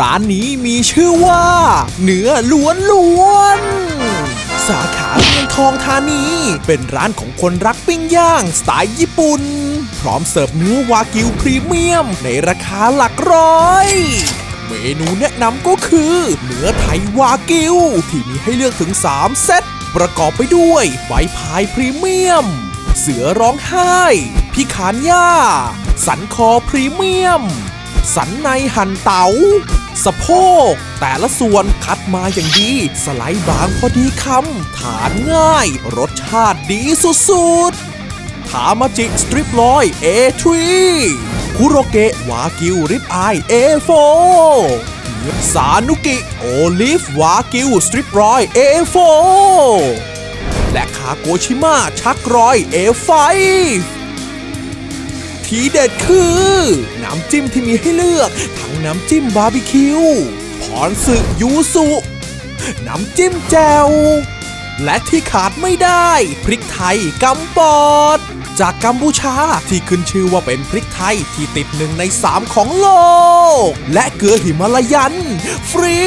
ร้านนี้มีชื่อว่า เนื้อล้วนล้วนสาขาเมืองทองธานี เป็นร้านของคนรักปิ้งย่างสไตล์ญี่ปุ่น พร้อมเสิร์ฟเนื้อวากิวพรีเมียม ในราคาหลักร้อยเมนูแนะนำก็คือเนื้อไทยวากิว ที่มีให้เลือกถึง 3 เซต ประกอบไปด้วยใบพายพรีเมียม เสือร้องไห้ พิขานย่า สันคอพรีเมียม สันในหั่นเตา๋าสะโพก แต่ละส่วนคัดมาอย่างดี สไลด์บางพอดีคำ ทานง่าย รสชาติดีสุดๆทามาจิสตริปลอย A3 คุโรเกะวากิวริบอาย A4 สานุกิ โอลิฟ วากิวสตริปรอย A4 และคาโกชิมะชักรอย A5 ทีเด็ดคือ น้ำจิ้มที่มีให้เลือก ทั้งน้ำจิ้มบาร์บีคิวพรสึยูสุ น้ำจิ้มแจ่วและที่ขาดไม่ได้ พริกไทยกำปอด จากกัมพูชาที่ขึ้นชื่อว่าเป็นพริกไทยที่ติดหนึ่งในสามของโลก และเกลือหิมาลายัน ฟรี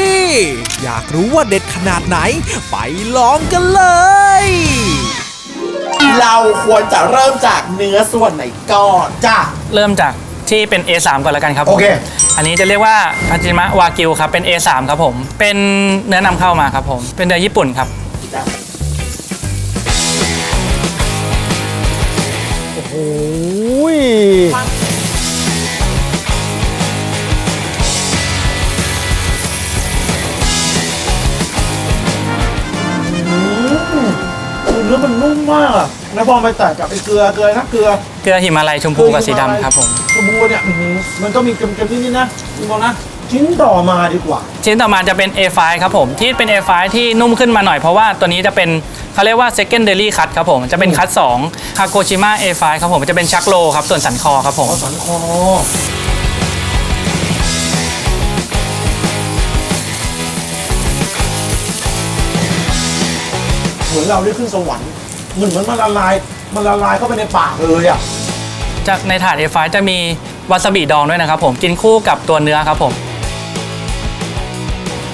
อยากรู้ว่าเด็ดขนาดไหน ไปลองกันเลย เราควรจะเริ่มจากเนื้อส่วนไหนก่อนจ้าเริ่มจากที่เป็น A3 ก่อนแล้วกันครับผมโอเค อันนี้จะเรียกว่าพาจิมะวากิวครับ เป็น A3 ครับผม เป็นเนื้อนำเข้ามาครับผม เป็นเนื้อญี่ปุ่นครับ โอ้ย อเนื้อมันนุ่มมากอะแล้วพอไปแตะกับไอ้เกลือเกลือนะเกลือ เกลือหิมาลัยชมพูกับสีดำครับผม กระบูเนี่ยอื้อหือมันก็มีเค็มๆนิดๆนะคุณบอกนะ ชิ้นต่อมาดีกว่า ชิ้นต่อมาจะเป็น A5 ครับผม ที่เป็น A5 ที่นุ่มขึ้นมาหน่อยเพราะว่าตัวนี้จะเป็นเขาเรียกว่า secondary cut ครับผมจะเป็นคัต2 a าโกชิมะ A5 ครับผมจะเป็นชักโลครับส่วนสันคอครับผมสันคอเหมือนเราได้ขึ้นสวรรค์ เหมือนมันละลาย มันละลายเข้าไปในปากเลยอะ จากในถาด A5 จะมีวาซาบิดองด้วยนะครับผมกินคู่กับตัวเนื้อครับผม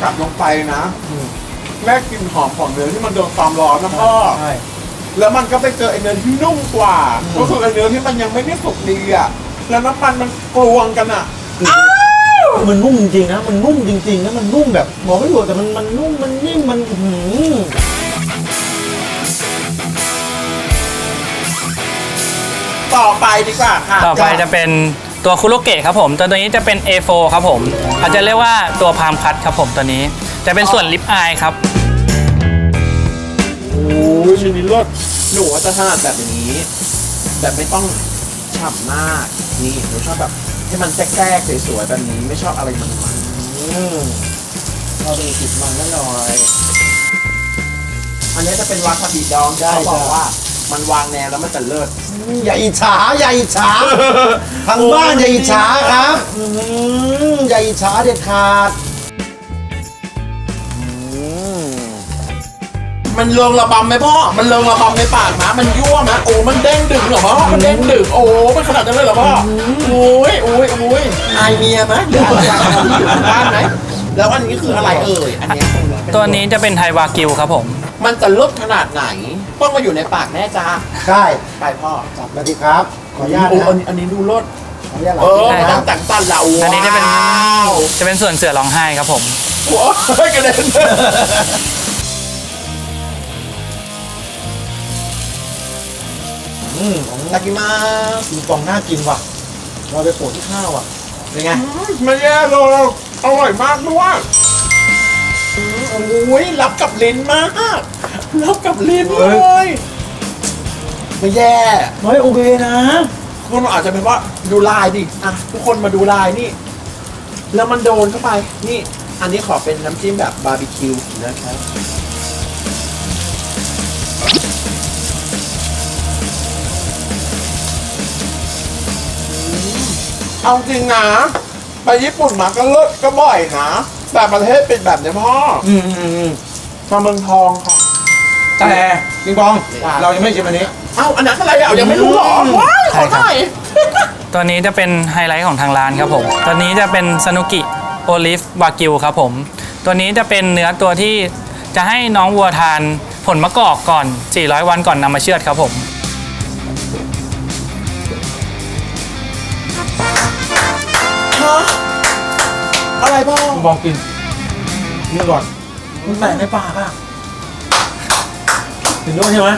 กลับลงไปนะแม่กลิ่นหอมของเนื้อที่มันโดนความร้อนนะพ่อ ใช่ แล้วมันก็ไปเจอไอ้เนื้อที่นุ่มกว่า ก็คือไอ้เนื้อที่มันยังไม่ได้สุกดีอะ แล้วน้ำมันมันกลวงกันอะ มันนุ่มจริงๆนะ มันนุ่มจริงๆนะ มันนุ่มแบบบอกไม่ถูกแต่มันมันนุ่ม มันนิ่ม มันอื้อหือ ต่อไปดีกว่าค่ะต่อไปจะเป็นตัวคุโรเกะครับผม ตัวนี้จะเป็น A4 ครับผมอาจจะเรียกว่าตัวพามคัตครับผมตัวนี้ จะเป็นส่วนลิปอายครับ โอ้ยชิ้นนี้เลิศหนูว่าจะถนัดแบบนี้ แบบไม่ต้องฉ่ำมาก นี่หนูชอบแบบให้มันแทรกๆสวยๆแบบนี้ไม่ชอบอะไรมันอืมๆเราเป็นติดมันหน่อย อันนี้จะเป็นวาซาบิดองได้เขาบอกจ้ะว่า มันวางแนวแล้วมันจะเลิศ อย่าอิจฉาอย่าอิจฉาทางบ้านอย่าอิจฉาครับอื้อหืออย่าอิจฉาเด็ดขาด มันเริงระบำไหมพ่อ มันเริงระบำในปากนะมันยั่วไหมโอ้ มันเด้งดึงเหรอพ่อ มันเด้งดึงโอ้ มันขนาดนั้นเลยเหรอพ่อโอ้ยโอ้ยโอ้ยอายเมียไหมหรืออะไรที่อยู่ทางบ้านไหมแล้วอันนี้คืออะไรเอ่ย อันเนี้ยตัวนี้จะเป็นไทยวากิวครับผม มันจะเลิศขนาดไหน ต้องมาอยู่ในปากแน่จ้าใช่ไปพ่อจับมาดีครับ ขออนุญาตนะอันนี้อันนี้ดูเลิศขออนุญาตหลัเออนะมัต้องแต่งตันละว้าอันนี้จะเป็นจะเป็นส่วนเสือร้องไห้ครับผม โอ้ยกระเด็นอืมตากิมากินกล่องน่ากินว่ะ เราไปโปะที่ข้าวอะ เป็นไง ไม่แย่เลยอร่อยมากด้วยอืมโอ้ยรับกับลิ้นมาก รับกับลิ้นเลยไม่แย่เฮ้ยโอเคนะคนอาจจะเป็นว่าดูลายดิอะทุกคนมาดูลายนี่ แล้วมันโดนเข้าไปนี่ อันนี้ขอเป็นน้ำจิ้มแบบบาร์บีคิวนะครับเอาจริงนะไปญี่ปุ่นมาก็เลิศก็บ่อยนะแต่ประเทศเป็นแบบเนี้ยพ่อ อืมอืมอืมมาเมืองทองค่ะ แต่ปิงปองครับเรายังไม่ชิมอันนี้ เอ้าอันนั้นอะไรอะยังไม่รู้เหรออืมว้ายขอใช่ครับหน่อยตัวนี้จะเป็นไฮไลท์ของทางร้านครับผม ตัวนี้จะเป็นซานุกิโอลิฟวากิวครับผม ตัวนี้จะเป็นเนื้อตัวที่จะให้น้องวัวทานผลมะกอกก่อน 400 วันก่อนนำมาเชือดครับผมอะไรพ่อลองกินนี่ก่อนมันแตกในปากอะ ถึงด้วยใช่ไหม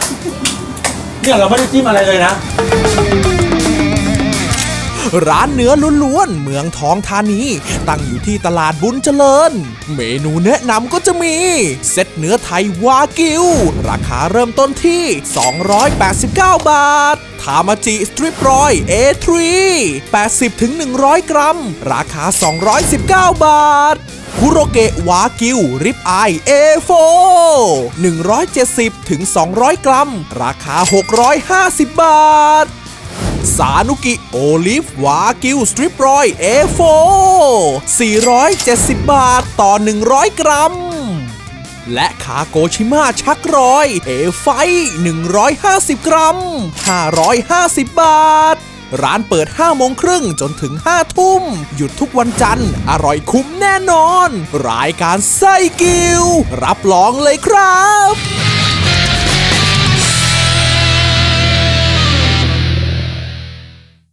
เนี่ยเราไม่ได้จิ้มอะไรเลยนะ ร้านเนื้อล้วนๆ เมืองทองธานี ตั้งอยู่ที่ตลาดบุญเจริญ เมนูแนะนำก็จะมี เซตเนื้อไทยวากิว ราคาเริ่มต้นที่ 289 บาท ทามาจิสตริปรอย A3 80-100 กรัม ราคา 219 บาท คุโรเกะวากิว ริบอาย A4 170ถึง200 กรัม ราคา 650 บาท สานุกิ โอลิฟ วากิว สตริปรอย A4 470 บาทต่อ 100 กรัมและคาโกชิมาชักร้อย เอไฟ 150 กรัม 550 บาท ร้านเปิด 5 โมงครึ่งจนถึง 5 ทุ่ม หยุดทุกวันจันทร์ อร่อยคุ้มแน่นอน รายการไส้กิว รับรองเลยครับ